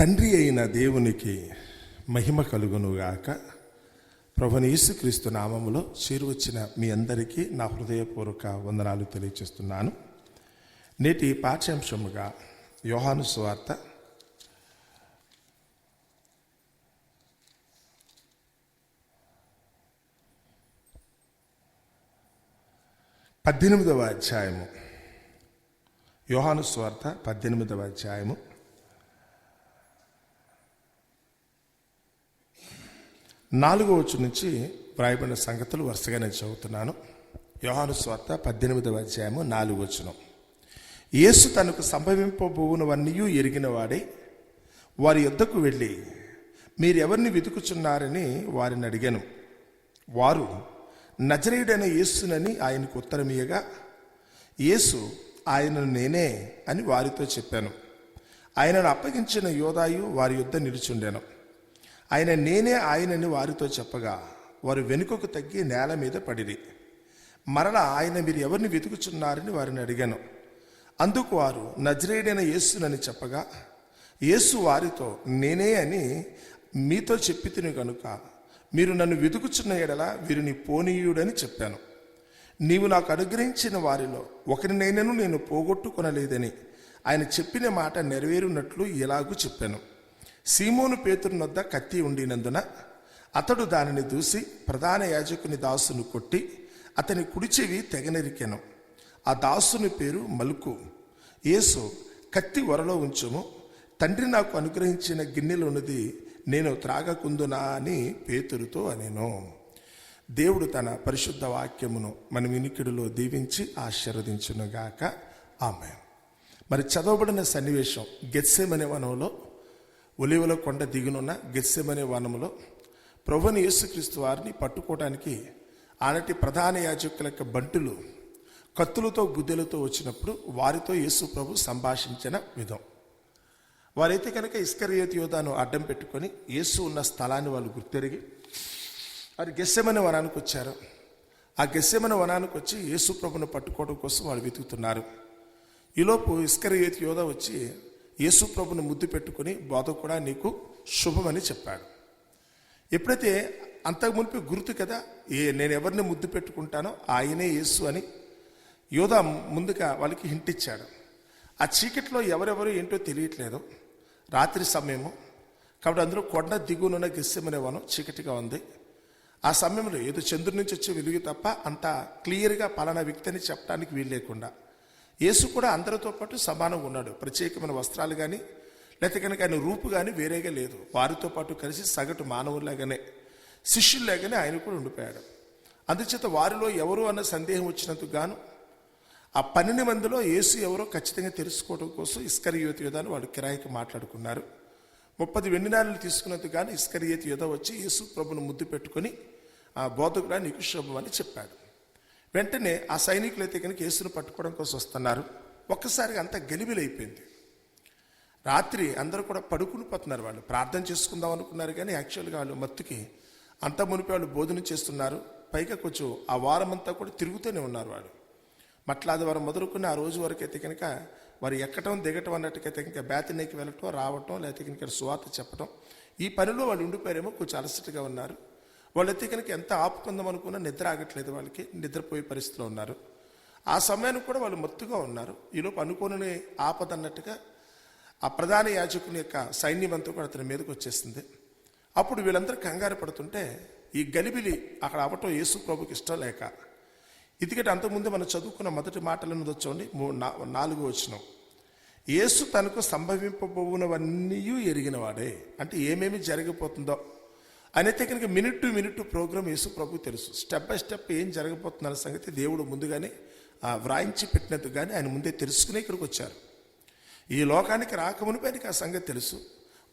తండ్రి అయిన దేవునికి మహిమ కలుగునుగాక. ప్రభుని యేసుక్రీస్తు నామములో చేరువచ్చిన మీ అందరికీ నా హృదయపూర్వక వందనాలు తెలియచేస్తున్నాను. నేటి పాఠ్యాంశముగా యోహాను స్వార్త. పద్దెనిమిదవ అధ్యాయము. యోహాను స్వార్త పద్దెనిమిదవ అధ్యాయము. నాలుగో వచ్చు నుంచి వ్రాయబడిన సంగతులు వరుసగా నేను చదువుతున్నాను. యోహాను స్వార్త పద్దెనిమిదవ అధ్యాయము నాలుగు వచనం. యేసు తనకు సంభవింపబోవునవన్నీ ఎరిగిన వాడే వారి యొద్దకు వెళ్ళి మీరు ఎవరిని వెతుకుచున్నారని వారిని అడిగాను. వారు నజరేయుడైన యేసునని ఆయనకు ఉత్తరమియగా యేసు ఆయనను నేనే అని వారితో చెప్పాను. ఆయనను అప్పగించిన యోధాయు వారి యొద్ద నిలుచుండాను. ఆయన నేనే ఆయనని వారితో చెప్పగా వారు వెనుకకు తగ్గి నేల మీద పడిరి. మరలా ఆయన మీరు ఎవరిని వెతుకుచున్నారని వారిని అడిగాను. అందుకు వారు నజరేడైన యేసునని చెప్పగా యేసు వారితో నేనే అని మీతో చెప్పి కనుక మీరు నన్ను వెతుకుచున్న ఎడల వీరిని పోనీయుడని చెప్పాను. నీవు నాకు అనుగ్రహించిన వారిలో ఒకరినైనను నేను పోగొట్టుకొనలేదని ఆయన చెప్పిన మాట నెరవేరునట్లు ఎలాగూ చెప్పాను. సీమోను పేతురునొద్ద కత్తి ఉండినందున అతడు దానిని దూసి ప్రధాన యాజకుని దాసును కొట్టి అతని కుడిచెవి తెగనెరికెను. ఆ దాసుని పేరు మలుకు. యేసు కత్తి వరలో ఉంచుము. తండ్రి నాకు అనుగ్రహించిన గిన్నెలోనిది నేను త్రాగకుందునా అని పేతురుతో అనేను. దేవుడు తన పరిశుద్ధ వాక్యమును మన వినికిడిలో దీవించి ఆశీర్వదించునుగాక. ఆమె మరి చదవబడిన సన్నివేశం గెత్సేమనే వనంలో ఒలివల కొండ దిగునున్న గెస్సెమనే వనంలో ప్రభుని యేసుక్రీస్తు వారిని పట్టుకోవడానికి ఆనటి ప్రధాన యాజకుల యొక్క బంటులు కత్తులతో గుద్దెలతో వచ్చినప్పుడు వారితో యేసు ప్రభు సంభాషించిన విధం. వారైతే కనుక ఇస్కరియోతి యోధాను అడ్డం పెట్టుకొని యేసు ఉన్న స్థలాన్ని వాళ్ళు గుర్తెరిగి వారు గెస్సెమని వనానికి వచ్చారు. ఆ గెస్సెమని వనానికి వచ్చి యేసు ప్రభును పట్టుకోవడం కోసం వాళ్ళు వెతుకుతున్నారు. ఈలోపు ఇస్కరియోతి యోధ వచ్చి యేసు ప్రభుని ముద్దు పెట్టుకుని బోధ కూడా నీకు శుభమని చెప్పాడు. ఎప్పుడైతే అంతకు మునిపి గుర్తు కదా ఏ నేను ఎవరిని ముద్దు పెట్టుకుంటానో ఆయనే యేసు అని యోధ ముందుగా వాళ్ళకి హింట్ ఇచ్చాడు. ఆ చీకట్లో ఎవరెవరు ఏంటో తెలియట్లేదు. రాత్రి సమయము. కాబట్టి అందరూ కొండ దిగునున్న గెస్సెమనే వనం చీకటిగా ఉంది. ఆ సమయంలో ఏదో చంద్రుడి నుంచి వచ్చే వెలుగు తప్ప అంత క్లియర్గా పలానా వ్యక్తి అని చెప్పడానికి వీలు లేకుండా. యేసు కూడా అందరితో పాటు సమానంగా ఉన్నాడు. ప్రత్యేకమైన వస్త్రాలు కానీ లేకపోతే కనుక ఆయన రూపు కానీ వేరేగా లేదు. వారితో పాటు కలిసి సగటు మానవులాగానే శిష్యుల్లాగానే ఆయన కూడా ఉండిపోయాడు. అందుచేత వారిలో ఎవరు అన్న సందేహం వచ్చినందుకు గాను ఆ పన్నెండు మందిలో యేసు ఎవరో ఖచ్చితంగా తెలుసుకోవడం కోసం ఇస్కరియోతి అని వాళ్ళు కిరాయికి మాట్లాడుకున్నారు. ముప్పది వెండి నాణ్యలు తీసుకున్నందుకు కానీ ఇస్కరియోతి యోధ వచ్చి యేసు ప్రభును ముద్దు పెట్టుకొని ఆ బోధకుడా నీకు శుభమని అని చెప్పాడు. వెంటనే ఆ సైనికులు అయితే కనుక యేసును పట్టుకోవడం కోసం వస్తున్నారు. ఒక్కసారిగా అంతా గలిబిలైపోయింది. రాత్రి అందరూ కూడా పడుకుని పోతున్నారు వాళ్ళు. ప్రార్థన చేసుకుందాం అనుకున్నారు కానీ యాక్చువల్గా వాళ్ళు మత్తుకి అంత మునిపి వాళ్ళు బోధన చేస్తున్నారు. పైగా కొంచెం ఆ వారం అంతా కూడా తిరుగుతూనే ఉన్నారు వాళ్ళు. మట్లాది వారం మొదలుకుని ఆ రోజు వరకు అయితే కనుక వారు ఎక్కటం దిగటం అన్నట్టుకైతే కనుక బ్యాతినేకి వెళ్ళటం రావటం లేకపోతే కనుక సువార్త చెప్పటం. ఈ పనిలో వాళ్ళు ఉండిపోయారేమో కొంచెం అలసటగా ఉన్నారు. వాళ్ళైతే కనుక ఎంత ఆపుకుందాం అనుకున్నా నిద్ర ఆగట్లేదు వాళ్ళకి నిద్రపోయే పరిస్థితిలో ఉన్నారు. ఆ సమయానికి కూడా వాళ్ళు మత్తుగా ఉన్నారు. ఈలోపు అనుకోని ఆపదన్నట్టుగా ఆ ప్రధాన యాజకుని యొక్క సైన్యం అంతా కూడా అతని మీదకి వచ్చేసింది. అప్పుడు వీళ్ళందరూ కంగారు పడుతుంటే ఈ గలిబిలి అక్కడ అవటం యేసు ప్రభుకి ఇష్టం లేక ఎందుకంటే అంతకుముందు మనం చదువుకున్న మొదటి మాటలను వచ్చండి నాలుగు వచ్చినాం యేసు తనకు సంభవింపబోవునవన్నీ ఎరిగినవాడే. అంటే ఏమేమి జరగబోతుందో అనేది కనుక minute to minute program Yesu ప్రభు తెలుసు. స్టెప్ బై స్టెప్ ఏం జరగబోతున్న సంగతి దేవుడు ముందుగానే వ్రాయించి పెట్టినందుకు కానీ ఆయన ముందే తెలుసుకునే ఇక్కడికి వచ్చారు. ఈ లోకానికి రాకమునిపే ఆయనకి ఆ సంగతి తెలుసు.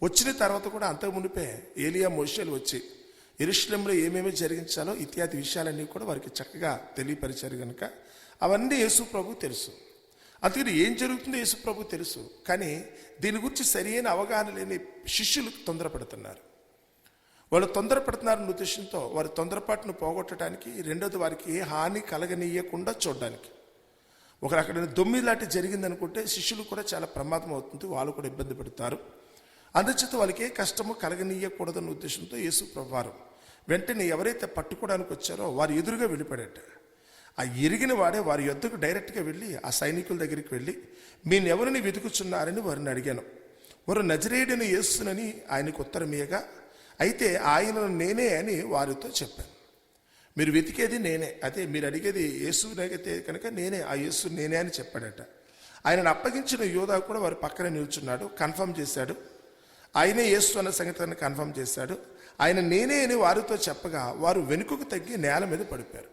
వచ్చిన తర్వాత కూడా అంతకు మునిపే ఏలియా మోషలు వచ్చి ఇరుష్లంలో ఏమేమి జరిగించాలో ఇత్యాది విషయాలన్నీ కూడా వారికి చక్కగా తెలియపరిచారు కనుక అవన్నీ యేసు ప్రభు తెలుసు. అందుకని ఏం జరుగుతుందో యేసు ప్రభు తెలుసు. కానీ దీని గురించి సరియైన అవగాహన లేని శిష్యులు తొందరపడుతున్నారు. వాళ్ళు తొందరపడుతున్నారన్న ఉద్దేశంతో వారి తొందరపాటును పోగొట్టడానికి రెండోది వారికి ఏ హాని కలగనీయకుండా చూడడానికి. ఒకరు అక్కడ దొమ్మి లాంటి జరిగిందనుకుంటే శిష్యులు కూడా చాలా ప్రమాదం అవుతుంది వాళ్ళు కూడా ఇబ్బంది పడతారు. అందుచేత వాళ్ళకి ఏ కష్టము కలగనీయకూడదన్న ఉద్దేశంతో యేసు ప్రభువారు వెంటనే ఎవరైతే పట్టుకోవడానికి వచ్చారో వారు ఎదురుగా వెళ్ళిపడేట ఆ ఎరిగిన వాడే వారి యొద్దకు డైరెక్ట్గా వెళ్ళి ఆ సైనికుల దగ్గరికి వెళ్ళి మీరు ఎవరిని వెతుకుచున్నారని వారిని అడిగాను. వారు నజరేయుడిని యేసునని ఆయనకు ఉత్తరమీయగా అయితే ఆయనను నేనే అని వారితో చెప్పాను. మీరు వెతికేది నేనే. అదే మీరు అడిగేది యేసు అడిగితే కనుక నేనే ఆ యేసు నేనే అని చెప్పాడట. ఆయనను అప్పగించిన యోధా కూడా వారి పక్కన నిల్చున్నాడు కన్ఫర్మ్ చేశాడు. ఆయనే యేసు అన్న సంగతిని కన్ఫర్మ్ చేశాడు. ఆయన నేనే అని వారితో చెప్పగా వారు వెనుకకు తగ్గి నేల మీద పడిపోయారు.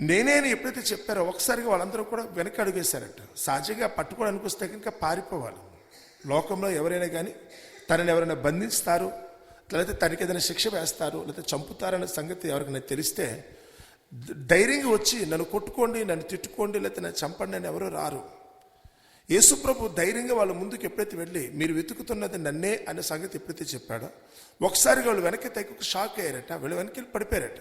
నేనే అని ఎప్పుడైతే చెప్పారో ఒకసారిగా వాళ్ళందరూ కూడా వెనక అడుగేశారట. సహజంగా పట్టుకోవడానికి వస్తే కనుక పారిపోవాలి. లోకంలో ఎవరైనా కానీ తనని ఎవరైనా బంధిస్తారు లేకపోతే తనకి ఏదైనా శిక్ష వేస్తారు లేకపోతే చంపుతారనే సంగతి ఎవరికైనా తెలిస్తే ధైర్యంగా వచ్చి నన్ను కొట్టుకోండి నన్ను తిట్టుకోండి లేకపోతే నన్ను చంపండి అని ఎవరు రారు. యేసుప్రభు ధైర్యంగా వాళ్ళ ముందుకు ఎప్పుడైతే వెళ్ళి మీరు వెతుకుతున్నది నన్నే అనే సంగతి ఎప్పుడైతే చెప్పాడో ఒకసారి వాళ్ళు వెనక్కి తగ్గి షాక్ అయ్యారట వీళ్ళు వెనక్కి పడిపోయారట.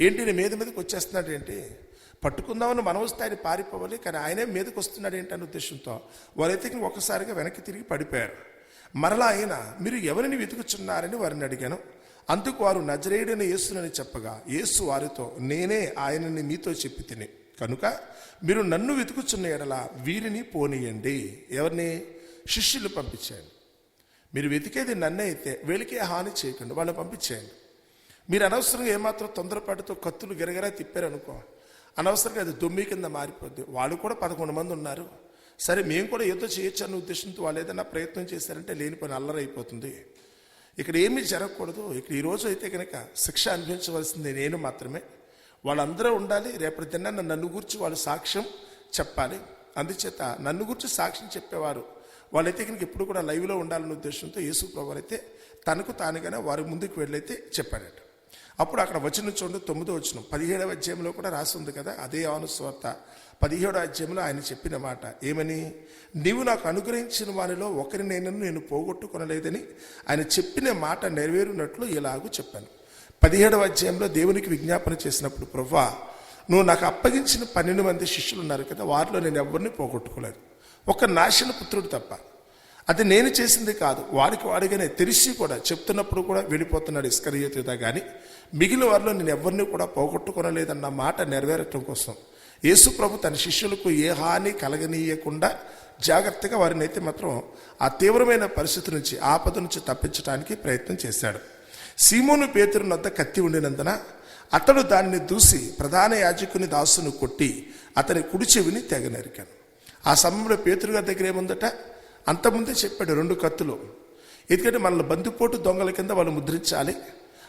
ఏంటి నేను మీద మీదకి వచ్చేస్తున్నాడు ఏంటి? పట్టుకుందామని మనం వస్తే ఆయన పారిపోవాలి కానీ ఆయనే మీదకి వస్తున్నాడు ఏంటి అనే ఉద్దేశంతో వాళ్ళైతే ఒకసారిగా ఒక్కసారిగా వెనక్కి తిరిగి పడిపోయారు. మరలా ఆయన మీరు ఎవరిని వెతుకుచున్నారని వారిని అడిగాను. అందుకు వారు నజరేయుడని యేసునని చెప్పగా యేసు వారితో నేనే ఆయనని మీతో చెప్పి తిని కనుక మీరు నన్ను వెతుకుచున్న ఎడల వీరిని పోనీయండి. ఎవరిని? శిష్యులు పంపించేయండి. మీరు వెతికేది నన్నే అయితే వెలికే హాని చేయకండి వాళ్ళని పంపించేయండి. మీరు అనవసరంగా ఏమాత్రం తొందరపాటుతో కత్తులు గిరగిరా తిప్పారనుకో అనవసరంగా అది దొమ్మి కింద మారిపోద్ది. వాళ్ళు కూడా పదకొండు మంది ఉన్నారు. సరే మేము కూడా ఏదో చేయొచ్చు అన్న ఉద్దేశంతో వాళ్ళు ఏదైనా ప్రయత్నం చేశారంటే లేని పని అల్లరైపోతుంది. ఇక్కడ ఏమీ జరగకూడదు. ఇక్కడ ఈరోజు అయితే కనుక శిక్ష అనుభవించవలసింది నేను మాత్రమే. వాళ్ళందరూ ఉండాలి. రేపటి నన్ను గురించి వాళ్ళు సాక్ష్యం చెప్పాలి. అందుచేత నన్ను గురించి సాక్ష్యం చెప్పేవారు. వాళ్ళైతే కనుక ఎప్పుడు కూడా లైవ్లో ఉండాలనే ఉద్దేశంతో యేసు ప్రభు అయితే తనకు తానుగానే వారి ముందుకు వెళ్ళైతే చెప్పాడట అప్పుడు అక్కడ వచ్చిన చూడండి తొమ్మిదో వచ్చిన పదిహేడవ అధ్యాయంలో కూడా రాసి ఉంది కదా అదే స్వార్త. పదిహేడో అధ్యాయంలో ఆయన చెప్పిన మాట ఏమని? నీవు నాకు అనుగ్రహించిన వారిలో ఒకరినైనా నేను పోగొట్టుకొనలేదని ఆయన చెప్పిన మాట నెరవేరినట్లు ఇలాగూ చెప్పాను. పదిహేడవ అధ్యాయంలో దేవునికి విజ్ఞాపన చేసినప్పుడు ప్రభా నువ్వు నాకు అప్పగించిన పన్నెండు మంది శిష్యులు ఉన్నారు కదా వారిలో నేను ఎవరిని పోగొట్టుకోలేదు. ఒక నాశన పుత్రుడు తప్ప అది నేను చేసింది కాదు. వాడికి వాడిగానే తెలిసి కూడా చెప్తున్నప్పుడు కూడా వెళ్ళిపోతున్నాడు ఇస్కరియోతుదా కానీ మిగిలిన వారిలో నేను ఎవరిని కూడా పోగొట్టుకోనలేదన్న మాట నెరవేరటం కోసం. యేసు ప్రభు తన శిష్యులకు ఏ హాని కలగనీయకుండా జాగ్రత్తగా వారిని అయితే మాత్రం ఆ తీవ్రమైన పరిస్థితి నుంచి ఆపద నుంచి తప్పించడానికి ప్రయత్నం చేశాడు. సీమోను పేతురు వద్ద కత్తి ఉండినందున అతడు దానిని దూసి ప్రధాన యాజకుని దాసును కొట్టి అతని కుడి చెవిని తెగ నరికాను ఆ సమయంలో పేతురు గారి దగ్గర ఏముందట? అంతకుముందే చెప్పాడు రెండు కత్తులు. ఎందుకంటే మనల్ని బందిపోటు దొంగల కింద వాళ్ళు ముద్రించాలి.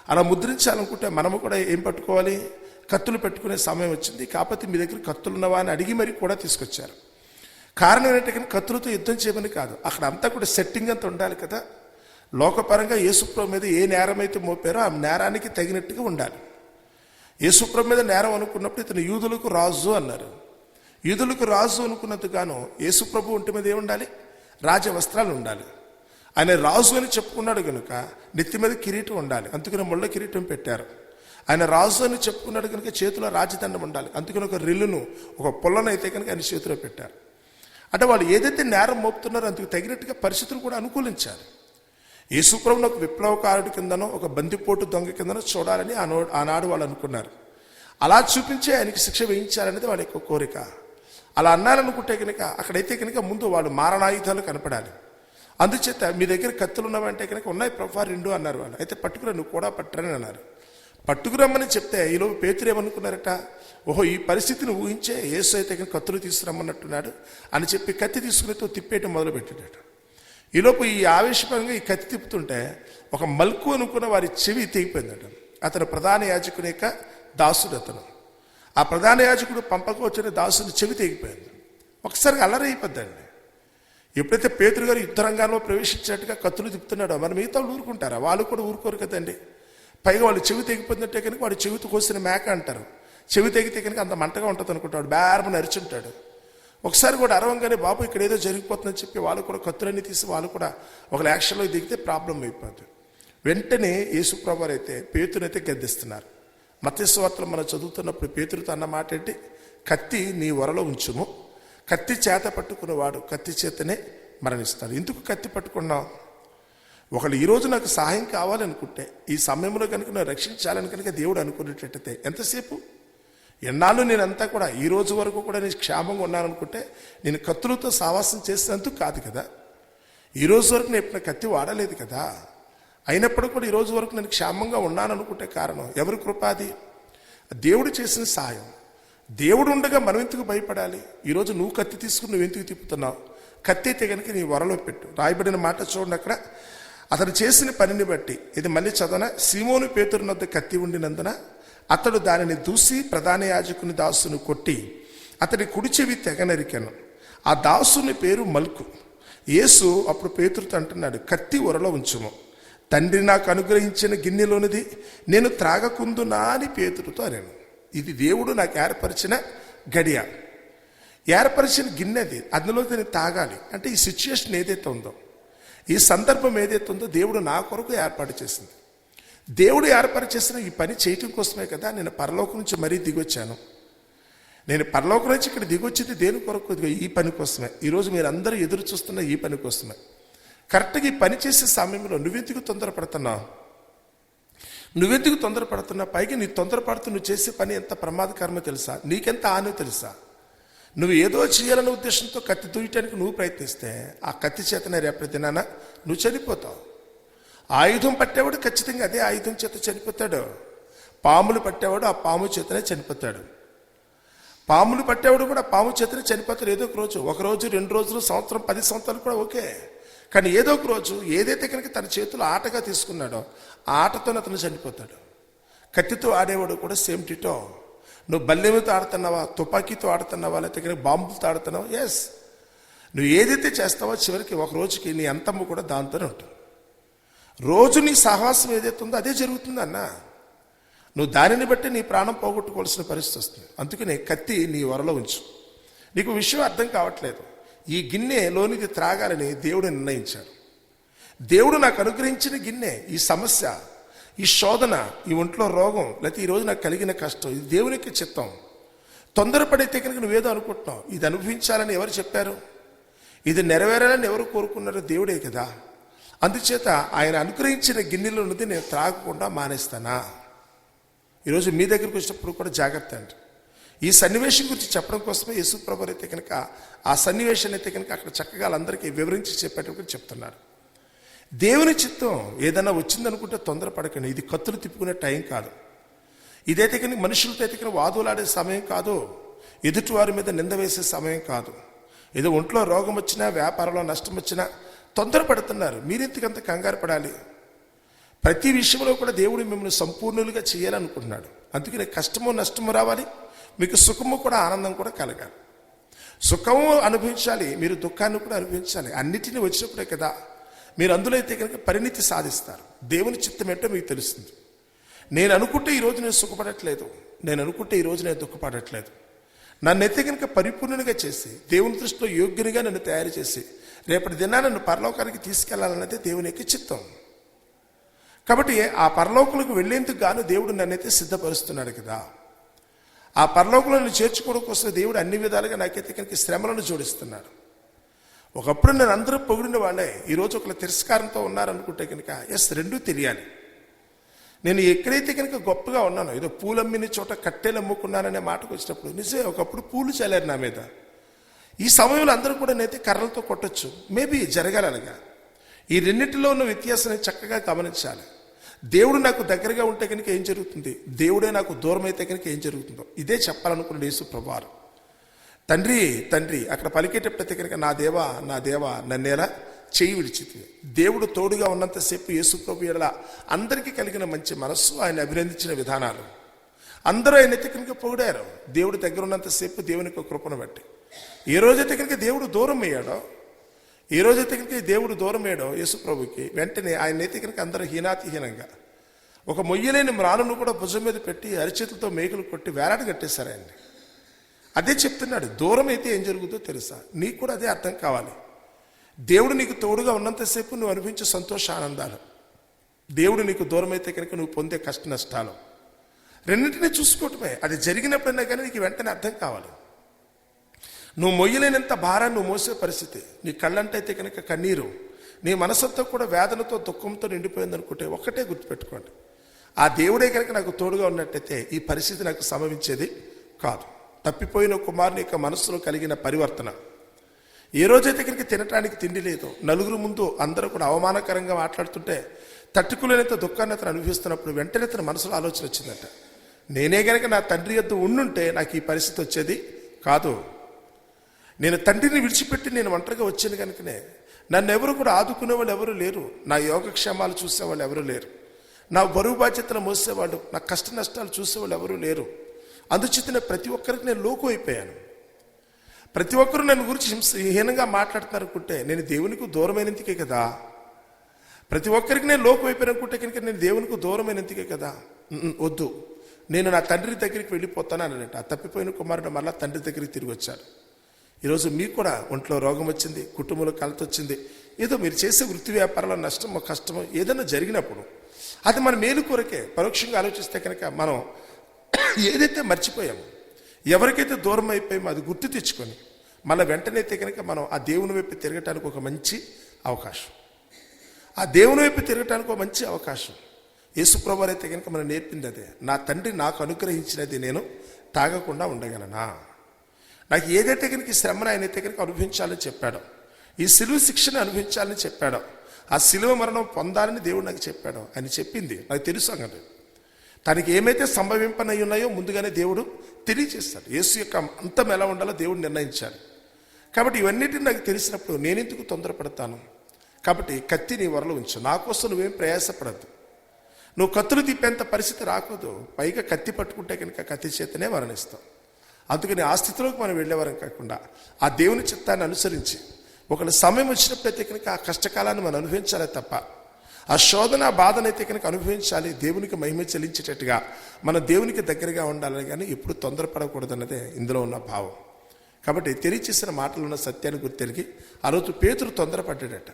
అలా ముద్రించాలనుకుంటే మనము కూడా ఏం పట్టుకోవాలి? కత్తులు పెట్టుకునే సమయం వచ్చింది. కాకపోతే మీ దగ్గర కత్తులు ఉన్నవా అని అడిగి మరీ కూడా తీసుకొచ్చారు. కారణం ఏంటంటే కత్తులతో యుద్ధం చేయమని కాదు. అక్కడ అంతా కూడా సెట్టింగ్ అంతా ఉండాలి కదా. లోకపరంగా యేసుప్రభు మీద ఏ నేరం అయితే మోపారో ఆ నేరానికి తగినట్టుగా ఉండాలి. యేసుప్రభు మీద నేరం అనుకున్నప్పుడు ఇతను యూదులకు రాజు అన్నారు. యూదులకు రాజు అనుకున్నందుకు గాను యేసుప్రభు ఒంటి మీద ఏముండాలి? రాజవస్త్రాలు ఉండాలి. ఆయన రాజు అని చెప్పుకున్నాడు కనుక నెత్తి మీద కిరీటం ఉండాలి. అందుకని ముళ్ళ కిరీటం పెట్టారు. ఆయన రాజు అని చెప్పుకున్నాడు కనుక చేతిలో రాజదండం ఉండాలి. అందుకని ఒక రిల్లును ఒక పొల్లను అయితే కనుక ఆయన చేతిలో పెట్టారు. అంటే వాళ్ళు ఏదైతే నేరం మోపుతున్నారో అందుకు తగినట్టుగా పరిస్థితులు కూడా అనుకూలించాలి యేసుప్రభుని ఒక విప్లవకారుడి కిందనో ఒక బందిపోటు దొంగ కిందనో చూడాలని ఆనాడు వాళ్ళు అనుకున్నారు. అలా చూపించే ఆయనకి శిక్ష వేయించాలనేది వాళ్ళ యొక్క కోరిక. అలా అన్నారనుకుంటే కనుక అక్కడైతే కనుక ముందు వాళ్ళు మారణాయుధాలు కనపడాలి. అందుచేత మీ దగ్గర కత్తులు ఉన్నవంటే కనుక ఉన్నాయి ప్రభా రెండు అన్నారు వాళ్ళు. అయితే పట్టుకురా నువ్వు కూడా పట్టరని అన్నారు. పట్టుకురమ్మని చెప్తే ఈలోపు పేతురు ఏమనుకున్నారట? ఓహో ఈ పరిస్థితిని ఊహించే ఏసు అయితే కనుక కత్తులు తీసుకురమ్మన్నట్టున్నాడు అని చెప్పి కత్తి తీసుకునేతో తిప్పేయటం మొదలు పెట్టాడట ఈలోపు ఈ ఆవేశపరంగా ఈ కత్తి తిప్పుతుంటే ఒక మల్కు అనుకున్న వారి చెవి తెగిపోయిందట. అతను ప్రధాన యాజకుని యొక్క దాసుడు అతను ఆ ప్రధాన యాజకుడు పంపకు వచ్చిన దాసుని చెవి తెగిపోయింది. ఒకసారి అల్లరైపోద్దండి ఎప్పుడైతే పేతురు గారు యుద్ధరంగంలో ప్రవేశించినట్టుగా కత్తులు తిప్పుతున్నాడో మరి మిగతా ఊరుకుంటారా? వాళ్ళు కూడా ఊరుకోరు కదండి. పైగా వాళ్ళు చెవి తెగిపోతుందంటే కనుక వాడు చెవితో కోసిన మేక అంటారు. చెవి తెగితే కనుక అంత మంటగా ఉంటుంది అనుకుంటాడు. బేరమని అరిచుంటాడు ఒకసారి కూడా అరవంగానే బాబు ఇక్కడ ఏదో జరిగిపోతుందని చెప్పి వాళ్ళు కూడా కత్తులన్నీ తీసి వాళ్ళు కూడా ఒక యాక్షన్లో దిగితే ప్రాబ్లం అయిపోతుంది వెంటనే యేసుప్రభు అయితే పేతునైతే గద్దిస్తున్నారు. మత్స్యవార్తలు మనం చదువుతున్నప్పుడు పేతురుతో అన్న మాట ఏంటి? కత్తి నీ వరలో ఉంచుము. కత్తి చేత పట్టుకున్నవాడు కత్తి చేతనే మరణిస్తాడు. ఎందుకు కత్తి పట్టుకున్నావు? ఒకళ్ళు ఈరోజు నాకు సహాయం కావాలనుకుంటే ఈ సమయంలో కనుక నేను రక్షించాలని కనుక దేవుడు అనుకునేటట్టయితే ఎంతసేపు? ఎన్నాళ్ళు నేనంతా కూడా ఈ రోజు వరకు కూడా నేను క్షేమంగా ఉన్నాననుకుంటే నేను కత్తులతో సావాసం చేసినందుకు కాదు కదా. ఈ రోజు వరకు నేను ఎప్పుడు కత్తి వాడలేదు కదా. అయినప్పుడు కూడా ఈ రోజు వరకు నేను క్షేమంగా ఉన్నాను అనుకుంటే కారణం ఎవరి కృపాది దేవుడు చేసిన సాయం. దేవుడు ఉండగా మనం ఎందుకు భయపడాలి? ఈరోజు నువ్వు కత్తి తీసుకుని నువ్వు ఎందుకు తిప్పుతున్నావు? కత్తి అయితే కనుక నీ వరలో పెట్టు. రాయబడిన మాట చూడండి అక్కడ. అతడు చేసిన పనిని బట్టి ఇది మళ్ళీ చదవన? సీమోను పేతురునొద్ద కత్తి ఉండినందున అతడు దానిని దూసి ప్రధాన యాజకుని దాసును కొట్టి అతడి కుడి చెవి తెగనరికాను ఆ దాసుని పేరు మల్కు. యేసు అప్పుడు పేతురుతో అంటున్నాడు కత్తి ఒరలో ఉంచుము. తండ్రి నాకు అనుగ్రహించిన గిన్నెలోనిది నేను త్రాగకుందునా అని పేతురుతో అన్నాను ఇది దేవుడు నాకు ఏర్పరిచిన గడియ. ఏర్పరిచిన గిన్నె అది అందులో నేను తాగాలి. అంటే ఈ సిచ్యుయేషన్ ఏదైతే ఉందో ఈ సందర్భం ఏదైతే ఉందో దేవుడు నా కొరకు ఏర్పాటు చేసింది. దేవుడు ఏర్పాటు చేసిన ఈ పని చేయటం కోసమే కదా నేను పరలోకం నుంచి మరీ దిగొచ్చాను. నేను పరలోకం నుంచి ఇక్కడ దిగొచ్చింది దేని కొరకు? ఈ పని కోసమే. ఈరోజు మీరు అందరూ ఎదురు చూస్తున్న ఈ పని కోసమే. కరెక్ట్గా ఈ పని చేసే సమయంలో నువ్వెందుకు తొందరపడుతున్నావు నువ్వెందుకు తొందరపడుతున్నావు పైగా నీ తొందరపడుతూ నువ్వు చేసే పని ఎంత ప్రమాదకరమో తెలుసా? నీకెంత హానో తెలుసా? నువ్వు ఏదో చేయాలనే ఉద్దేశంతో కత్తి దూయటానికి నువ్వు ప్రయత్నిస్తే ఆ కత్తి చేతనే రేపటి దినాన నువ్వు చనిపోతావు. ఆయుధం పట్టేవాడు ఖచ్చితంగా అదే ఆయుధం చేత చనిపోతాడు. పాములు పట్టేవాడు ఆ పాము చేతనే చనిపోతాడు. పాములు పట్టేవాడు కూడా పాము చేతనే చనిపోతాడు. ఏదో ఒక రోజు ఒక రోజు రెండు రోజులు సంవత్సరం పది సంవత్సరాలు కూడా ఓకే. కానీ ఏదో ఒక రోజు ఏదైతే కనుక తన చేతులు ఆటగా తీసుకున్నాడో ఆ ఆటతో అతను చనిపోతాడు. కత్తితో ఆడేవాడు కూడా సేమ్ టిటో. నువ్వు బల్లెమితో ఆడుతున్నావా తుపాకీతో ఆడుతున్నావా లేకపోతే కనుక బాంబులతో ఆడుతున్నావా? ఎస్ నువ్వు ఏదైతే చేస్తావో చివరికి ఒక రోజుకి నీ అంతమ్మ కూడా దాంతోనే ఉంటుంది. రోజు నీ సహవాసం ఏదైతే ఉందో అదే జరుగుతుంది అన్న. నువ్వు దానిని బట్టి నీ ప్రాణం పోగొట్టుకోవాల్సిన పరిస్థితి వస్తుంది. అందుకనే కత్తి నీ వరలో ఉంచు. నీకు విషయం అర్థం కావట్లేదు. ఈ గిన్నె లోనికి త్రాగాలని దేవుడు నిర్ణయించాడు. దేవుడు నాకు అనుగ్రహించిన గిన్నె ఈ సమస్య ఈ శోధన ఈ ఒంట్లో రోగం లేకపోతే ఈరోజు నాకు కలిగిన కష్టం ఇది దేవునికి చిత్తం. తొందరపడైతే కనుక నువ్వేదో అనుకుంటున్నావు ఇది అనుభవించాలని ఎవరు చెప్పారు? ఇది నెరవేరాలని ఎవరు కోరుకున్నారో దేవుడే కదా. అందుచేత ఆయన అనుగ్రహించిన గిన్నెలో ఉన్నది నేను త్రాగకుండా మానేస్తానా? ఈరోజు మీ దగ్గరికి వచ్చినప్పుడు కూడా జాగ్రత్త అండి. ఈ సన్నివేశం గురించి చెప్పడం కోసమే యేసు ప్రభు అయితే కనుక ఆ సన్నివేశాన్ని అయితే కనుక అక్కడ చక్కగా వాళ్ళందరికీ వివరించి చెప్పేటప్పుడు చెప్తున్నారు. దేవుని చిత్తం ఏదైనా వచ్చిందనుకుంటే తొందరపడకండి. ఇది కత్తులు తిప్పుకునే టైం కాదు. ఇదైతే కనుక మనుషులతో అయితే కనుక వాదులాడే సమయం కాదు. ఎదుటివారి మీద నింద వేసే సమయం కాదు. ఏదో ఒంట్లో రోగం వచ్చినా వ్యాపారంలో నష్టం వచ్చినా తొందరపడుతున్నారు. మీరెందుకంత కంగారు పడాలి? ప్రతి విషయంలో కూడా దేవుడు మిమ్మల్ని సంపూర్ణులుగా చేయాలనుకుంటున్నాడు. అందుకనే కష్టము నష్టము రావాలి మీకు సుఖము కూడా ఆనందం కూడా కలగాలి. సుఖము అనుభవించాలి మీరు దుఃఖాన్ని కూడా అనుభవించాలి. అన్నిటినీ వచ్చినప్పుడే కదా మీరు అందులో అయితే కనుక పరిణితి సాధిస్తారు. దేవుని చిత్తం ఏంటో మీకు తెలుస్తుంది. నేను అనుకుంటే ఈరోజు నేను సుఖపడట్లేదు నేను అనుకుంటే ఈరోజు నేను దుఃఖపడట్లేదు. నన్ను అయితే కనుక పరిపూర్ణునిగా చేసి దేవుని దృష్టిలో యోగ్యునిగా నన్ను తయారు చేసి రేపటి దినా నన్ను పరలోకానికి తీసుకెళ్ళాలన్నదే దేవుని యొక్క చిత్తం. కాబట్టి ఆ పరలోకులకు వెళ్ళేందుకు గాను దేవుడు నన్నైతే సిద్ధపరుస్తున్నాడు కదా. ఆ పరలోకులను చేర్చుకోవడం కోసం దేవుడు అన్ని విధాలుగా నాకైతే కనుక శ్రమలను జోడిస్తున్నాడు. ఒకప్పుడు నేను అందరూ పొగిడిన వాళ్ళే ఈరోజు ఒకళ్ళు తిరస్కారంతో ఉన్నారనుకుంటే కనుక ఎస్ రెండూ తెలియాలి. నేను ఎక్కడైతే కనుక గొప్పగా ఉన్నానో ఏదో పూలమ్మిని చోట కట్టెలు అమ్ముకున్నాననే మాటకు వచ్చినప్పుడు నిజమే ఒకప్పుడు పూలు చల్లారు నా మీద. ఈ సమయంలో అందరూ కూడా నేనైతే కర్రలతో కొట్టచ్చు. మేబీ జరగాలి ఈ రెండింటిలో ఉన్న వ్యత్యాసాన్ని చక్కగా గమనించాలి. దేవుడు నాకు దగ్గరగా ఉంటే కనుక ఏం జరుగుతుంది? దేవుడే నాకు దూరం అయితే కనుక ఏం జరుగుతుందో? ఇదే చెప్పాలనుకున్న యేసు ప్రభువారు. తండ్రి తండ్రి అక్కడ పలికేటప్పుడైతే కనుక నా దేవా నా దేవా నన్నేలా చేయి విడిచింది దేవుడు తోడుగా ఉన్నంతసేపు యేసు ప్రభు ఎడల అందరికీ కలిగిన మంచి మనస్సు ఆయన అభినందించిన విధానాలు. అందరూ ఆయన ఎత్తి కనుక పొగిడారు. దేవుడు దగ్గర ఉన్నంతసేపు దేవునికి కృపను బట్టి. ఏ రోజైతే కనుక దేవుడు దూరం అయ్యాడో ఈ రోజు కనుక దేవుడు దూరం వేయడం యేసుప్రభుకి వెంటనే ఆయన అయితే అందరూ హీనాతిహీనంగా. ఒక మొయ్యలేని మ్రాణును కూడా భుజం మీద పెట్టి అరిచేతులతో మేకులు కొట్టి వేలాడ కట్టేశారు ఆయన్ని. అదే చెప్తున్నాడు దూరం అయితే ఏం జరుగుతుందో తెలుసా? నీకు కూడా అదే అర్థం కావాలి. దేవుడు నీకు తోడుగా ఉన్నంతసేపు నువ్వు అనిపించే సంతోష ఆనందాలు. దేవుడు నీకు దూరం అయితే కనుక నువ్వు పొందే కష్ట నష్టాలు. రెండింటినీ చూసుకోవటమే. అది జరిగినప్పుడైనా కానీ నీకు వెంటనే అర్థం కావాలి. నువ్వు మొయ్యలేనంత భారాన్ని నువ్వు మోసే పరిస్థితి. నీ కళ్ళంటే అయితే కనుక కన్నీరు. నీ మనసంతా కూడా వేదనతో దుఃఖంతో నిండిపోయింది అనుకుంటే ఒక్కటే గుర్తుపెట్టుకోండి. ఆ దేవుడే కనుక నాకు తోడుగా ఉన్నట్టయితే ఈ పరిస్థితి నాకు సంభవించేది కాదు. తప్పిపోయిన కుమారుని యొక్క మనస్సులో కలిగిన పరివర్తన. ఏ రోజైతే కనుక తినటానికి తిండి లేదు నలుగురు ముందు అందరూ కూడా అవమానకరంగా మాట్లాడుతుంటే తట్టుకులేనంత దుఃఖాన్ని అతను అనుభవిస్తున్నప్పుడు వెంటనే తన మనసులో ఆలోచన వచ్చిందట. నేనే గనక నా తండ్రి యొద్ద ఉండుంటే నాకు ఈ పరిస్థితి వచ్చేది కాదు. నేను తండ్రిని విడిచిపెట్టి నేను ఒంటరిగా వచ్చాను కనుకనే నన్ను ఎవరు కూడా ఆదుకునే వాళ్ళు ఎవరు లేరు. నా యోగక్షేమాలు చూసేవాళ్ళు ఎవరు లేరు. నా బరువు బాధ్యతలు మోసేవాళ్ళు నా కష్ట నష్టాలు చూసేవాళ్ళు ఎవరూ లేరు. అందుచేతనే ప్రతి ఒక్కరికి నేను లోకు అయిపోయాను. ప్రతి ఒక్కరూ నన్ను గురించి హింస హీనంగా మాట్లాడుతున్నారు అనుకుంటే నేను దేవునికి దూరమైనందుకే కదా? ప్రతి ఒక్కరికి నేను లోకు అయిపోయిన అనుకుంటే కనుక నేను దేవునికి దూరమైనందుకే కదా? వద్దు. నేను నా తండ్రి దగ్గరికి వెళ్ళిపోతాను అని ఆ తప్పిపోయిన కుమారుడు మళ్ళా తండ్రి దగ్గరికి తిరిగి వచ్చాడు. ఈరోజు మీకు కూడా ఒంట్లో రోగం వచ్చింది కుటుంబంలో కలత వచ్చింది. ఏదో మీరు చేసే వృత్తి వ్యాపారంలో నష్టమో కష్టమో ఏదైనా జరిగినప్పుడు అది మన మేలు కొరకే పరోక్షంగా ఆలోచిస్తే కనుక మనం ఏదైతే మర్చిపోయామో ఎవరికైతే దూరం అయిపోయామో అది గుర్తు తెచ్చుకొని మళ్ళీ వెంటనే అయితే కనుక మనం ఆ దేవుని వైపు తిరగటానికి ఒక మంచి అవకాశం. ఆ దేవుని వైపు తిరగటానికి ఒక మంచి అవకాశం. యేసుప్రభు అయితే కనుక మనం నేర్పింది అదే నా తండ్రి నాకు అనుగ్రహించినది నేను తాగకుండా ఉండగలనా? నాకు ఏదైతే కనుక శ్రమను ఆయన అయితే కనుక అనుభవించాలని చెప్పాడో. ఈ సిలువ శిక్షను అనుభవించాలని చెప్పాడో. ఆ సిలువ మరణం పొందాలని దేవుడు నాకు చెప్పాడు. ఆయన చెప్పింది. నాకు తెలుసు అంగండి. తనకి ఏమైతే సంభవింపనై ఉన్నాయో ముందుగానే దేవుడు తెలియజేస్తాడు. యేసు యొక్క అంతం ఎలా ఉండాలో దేవుడు నిర్ణయించాడు. కాబట్టి ఇవన్నిటిని నాకు తెలిసినప్పుడు నేనెందుకు తొందరపడతాను? కాబట్టి కత్తి నీ వరలో ఉంచు. నా కోసం నువ్వేం ప్రయాసపడద్దు. నువ్వు కత్తులు తిప్పేంత పరిస్థితి రాకూడదు. పైగా కత్తి పట్టుకుంటే కనుక కత్తి చేతనే మరణిస్తావు. అందుకని ఆ స్థితిలోకి మనం వెళ్ళేవారం కాకుండా ఆ దేవుని చిత్తాన్ని అనుసరించి ఒకళ్ళ సమయం వచ్చినప్పుడైతే కనుక ఆ కష్టకాలాన్ని మనం అనుభవించాలి తప్ప ఆ శోధన ఆ బాధనైతే కనుక అనుభవించాలి దేవునికి మహిమ చెల్లించేటట్టుగా మన దేవునికి దగ్గరగా ఉండాలని కానీ ఎప్పుడు తొందరపడకూడదన్నదే ఇందులో ఉన్న భావం. కాబట్టి తెలియచేసిన మాటలు ఉన్న సత్యాన్ని గుర్తెరిగి ఆ రోజు పేతురు తొందరపడ్డాడట.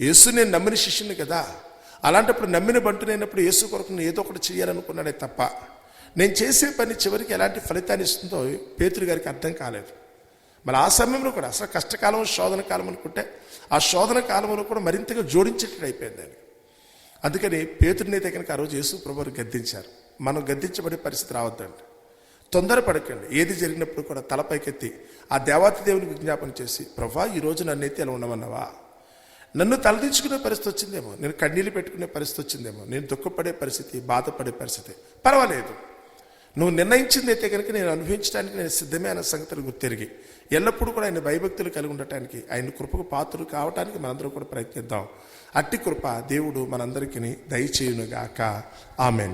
యేసు నేను నమ్మిన శిష్యుని కదా. అలాంటప్పుడు నమ్మిన బంటునైనప్పుడు యేసు కొరకు ఏదో ఒకటి చేయాలనుకున్నాడే తప్ప నేను చేసే పని చివరికి ఎలాంటి ఫలితాన్ని ఇస్తుందో పేతురు గారికి అర్థం కాలేదు. మరి ఆ సమయంలో కూడా అసలు కష్టకాలం శోధన కాలం అనుకుంటే ఆ శోధన కాలంలో కూడా మరింతగా జోడించేటట్టు అయిపోయింది దాన్ని అందుకని పేతుడిని అయితే కనుక ఆ రోజు యేసు ప్రభువారు గద్దించారు. మనం గద్దించబడే పరిస్థితి రావద్దండి. తొందరపడకండి. ఏది జరిగినప్పుడు కూడా తలపైకెత్తి ఆ దేవాతి దేవునికి విజ్ఞాపన చేసి ప్రభా ఈ రోజు నన్నైతే ఎలా ఉండమన్నావా? నన్ను తలదించుకునే పరిస్థితి వచ్చిందేమో? నేను కన్నీళ్ళు పెట్టుకునే పరిస్థితి వచ్చిందేమో? నేను దుఃఖపడే పరిస్థితి బాధపడే పరిస్థితి. పర్వాలేదు. నువ్వు నిర్ణయించింది అయితే కనుక నేను అనుభవించడానికి నేను సిద్ధమే అన్న సంగతులు గుర్తెరిగి. ఎల్లప్పుడూ కూడా ఆయన భయభక్తులు కలిగి ఉండటానికి ఆయన కృపకు పాత్రలు కావటానికి మనందరం కూడా ప్రయత్నిద్దాం. అట్టి కృప దేవుడు మనందరికీ దయచేయునుగాక. ఆమెన్.